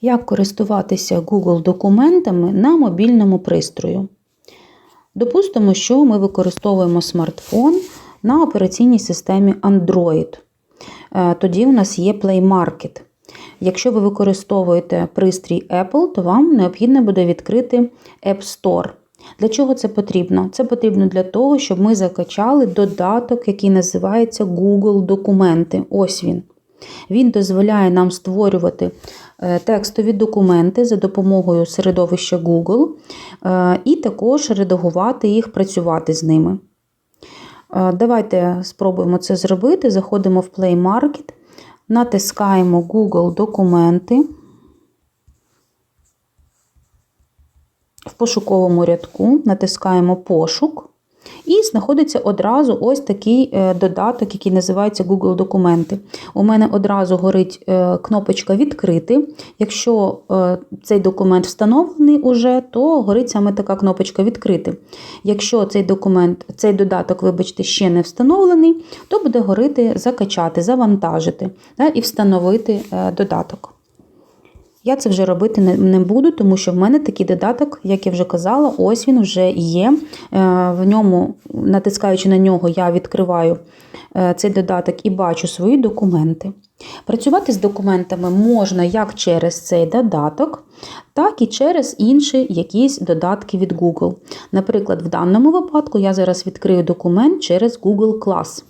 Як користуватися Google документами на мобільному пристрою? Допустимо, що ми використовуємо смартфон на операційній системі Android. Е, Тоді у нас є Play Market. Якщо ви використовуєте пристрій Apple, то вам необхідно буде відкрити App Store. Для чого це потрібно? Це потрібно для того, щоб ми закачали додаток, який називається Google Документи. Ось він. Він дозволяє нам створювати текстові документи за допомогою середовища Google е, і також редагувати їх, працювати з ними. Е, Давайте спробуємо це зробити. Заходимо в Play Market, натискаємо Google документи. В пошуковому рядку натискаємо пошук. І знаходиться одразу ось такий е, додаток, який називається Google Документи. У мене одразу горить е, кнопочка Відкрити. Якщо е, цей документ встановлений уже, то горить саме така кнопочка Відкрити. Якщо цей документ, цей додаток, вибачте, ще не встановлений, то буде горити закачати, завантажити і встановити додаток. Я це вже робити не буду, тому що в мене такий додаток, як я вже казала, ось він вже є. В ньому, натискаючи на нього, я відкриваю цей додаток і бачу свої документи. Працювати з документами можна як через цей додаток, так і через інші якісь додатки від Google. Наприклад, в даному випадку я зараз відкрию документ через Google Class.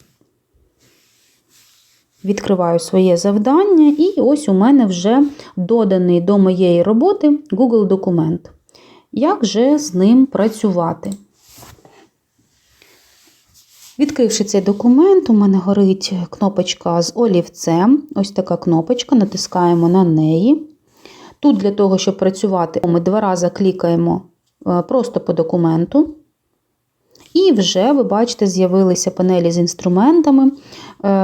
Відкриваю своє завдання, і ось у мене вже доданий до моєї роботи Google документ. Як же з ним працювати? Відкривши цей документ, у мене горить кнопочка з олівцем. Ось така кнопочка, натискаємо на неї. Тут, для того, щоб працювати, ми два рази клікаємо просто по документу. І вже, ви бачите, з'явилися панелі з інструментами,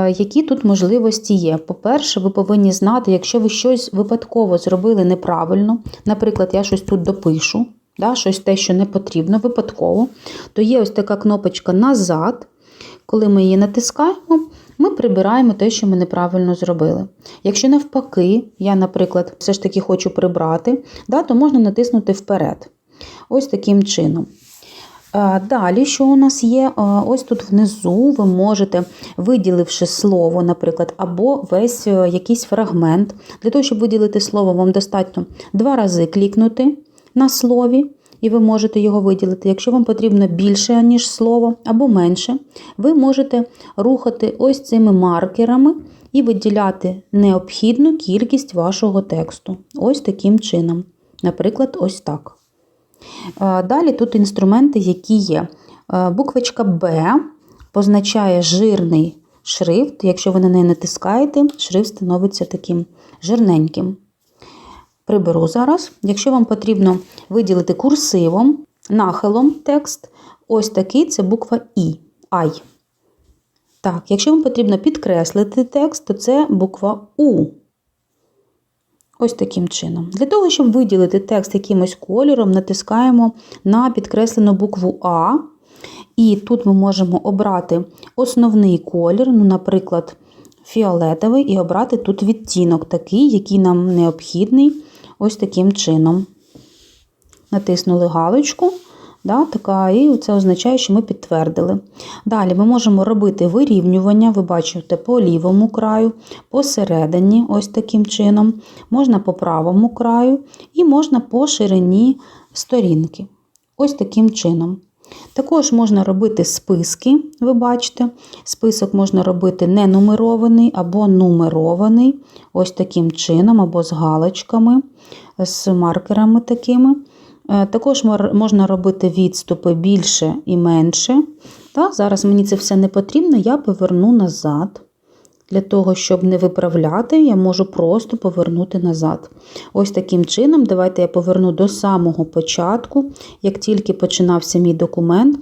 які тут можливості є. По-перше, ви повинні знати, якщо ви щось випадково зробили неправильно, наприклад, я щось тут допишу, да, щось те, що не потрібно, випадково, то є ось така кнопочка назад. Коли ми її натискаємо, ми прибираємо те, що ми неправильно зробили. Якщо навпаки, я, наприклад, все ж таки хочу прибрати, да, то можна натиснути вперед. Ось таким чином. Далі, що у нас є? Ось тут внизу ви можете, виділивши слово, наприклад, або весь е, якийсь фрагмент. Для того, щоб виділити слово, вам достатньо два рази клікнути на слові, і ви можете його виділити. Якщо вам потрібно більше, ніж слово, або менше, ви можете рухати ось цими маркерами і виділяти необхідну кількість вашого тексту. Ось таким чином. Наприклад, ось так. Далі тут інструменти, які є. Буквочка Б позначає жирний шрифт. Якщо ви на неї натискаєте, шрифт становиться таким жирненьким. Приберу зараз. Якщо вам потрібно виділити курсивом, нахилом текст, ось такий це буква І. Ай. Так, якщо вам потрібно підкреслити текст, то це буква У. Ось таким чином. Для того, щоб виділити текст якимось кольором, натискаємо на підкреслену букву А. І тут ми можемо обрати основний колір, ну, наприклад, фіолетовий, і обрати тут відтінок, такий, який нам необхідний, ось таким чином. Натиснули галочку. Да, така, І це означає, що ми підтвердили. Далі ми можемо робити вирівнювання, ви бачите, по лівому краю, посередині, ось таким чином, можна по правому краю і можна по ширині сторінки. Ось таким чином. Також можна робити списки, ви бачите, список можна робити не нумерований або нумерований, ось таким чином, або з галочками, з маркерами такими. Також можна робити відступи більше і менше. Та, Зараз мені це все не потрібно, я поверну назад. Для того, щоб не виправляти, я можу просто повернути назад. Ось таким чином, давайте я поверну до самого початку, як тільки починався мій документ,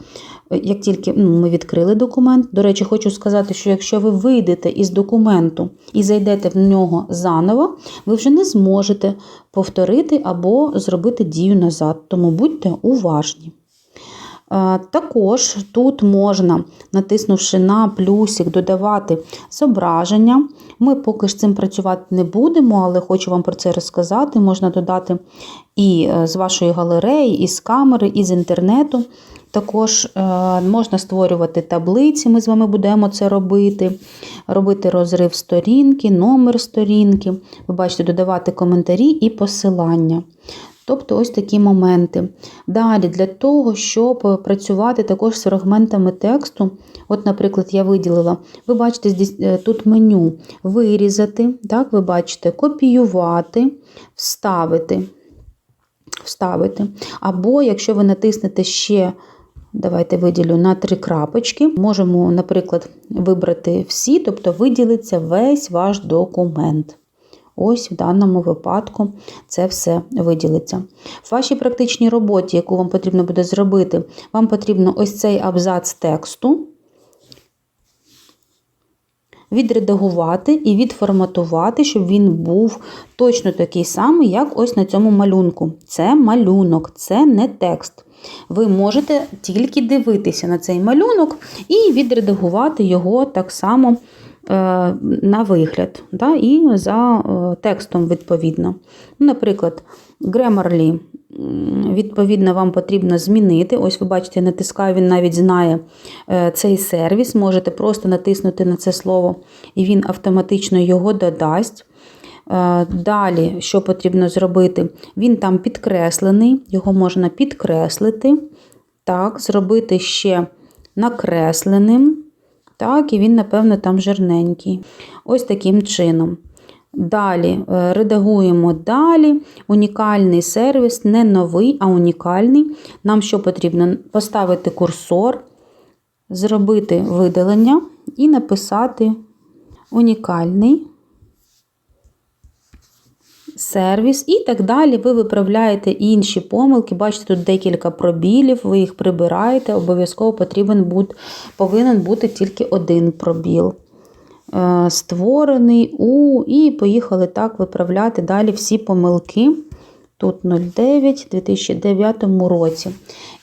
як тільки ну, ми відкрили документ. До речі, хочу сказати, що якщо ви вийдете із документу і зайдете в нього заново, ви вже не зможете повторити або зробити дію назад. Тому будьте уважні. Е, Також тут можна, натиснувши на плюсик, додавати зображення. Ми поки ж цим працювати не будемо, але хочу вам про це розказати. Можна додати і е, з вашої галереї, і з камери, і з інтернету. Також е, можна створювати таблиці, ми з вами будемо це робити, робити розрив сторінки, номер сторінки. Ви бачите, додавати коментарі і посилання. Тобто ось такі моменти. Далі, для того, щоб працювати також з фрагментами тексту, от, наприклад, я виділила, ви бачите, е, тут меню вирізати, так, ви бачите, копіювати, вставити. вставити. Або якщо ви натиснете ще, давайте виділю на три крапочки, можемо, наприклад, вибрати всі, тобто виділиться весь ваш документ. Ось в даному випадку це все виділиться. В вашій практичній роботі, яку вам потрібно буде зробити, вам потрібно ось цей абзац тексту відредагувати і відформатувати, щоб він був точно такий самий, як ось на цьому малюнку. Це малюнок, це не текст. Ви можете тільки дивитися на цей малюнок і відредагувати його так само на вигляд, да, і за е, текстом відповідно. Наприклад, Grammarly, відповідно, вам потрібно змінити. Ось ви бачите, натискаю, він навіть знає е, цей сервіс. Можете просто натиснути на це слово, і він автоматично його додасть. Е, Далі, що потрібно зробити? Він там підкреслений, його можна підкреслити, так, зробити ще накресленим. Так, і він, напевно, там жирненький. Ось таким чином. Далі е, редагуємо далі. Унікальний сервіс, не новий, а унікальний. Нам що потрібно? Поставити курсор, зробити видалення і написати унікальний сервіс і так далі. Ви виправляєте інші помилки. Бачите, тут декілька пробілів, ви їх прибираєте. Обов'язково потрібен бути, повинен бути тільки один пробіл. Е, Створений у, і поїхали так виправляти далі всі помилки. Тут 09 2009 році.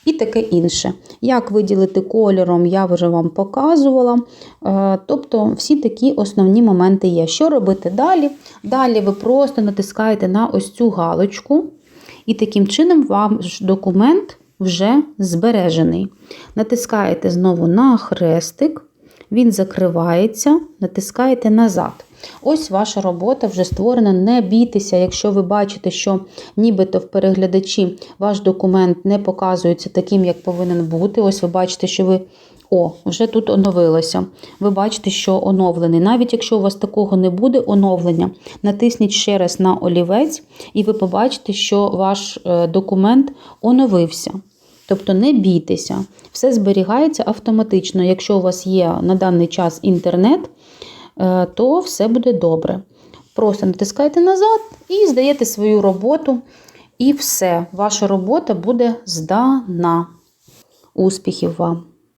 І таке інше. Як виділити кольором, я вже вам показувала. Е, Тобто, всі такі основні моменти є. Що робити далі? Далі ви просто натискаєте на ось цю галочку, і таким чином ваш документ вже збережений. Натискаєте знову на хрестик, він закривається, натискаєте назад. Ось ваша робота вже створена. Не бійтеся, якщо ви бачите, що нібито в переглядачі ваш документ не показується таким, як повинен бути. Ось ви бачите, що ви. О, вже тут оновилося. Ви бачите, що оновлений. Навіть якщо у вас такого не буде оновлення, натисніть ще раз на олівець, і ви побачите, що ваш е, документ оновився. Тобто не бійтеся, все зберігається автоматично. Якщо у вас є на даний час інтернет, то все буде добре. Просто натискайте назад і здаєте свою роботу, і все, ваша робота буде здана. Успіхів вам!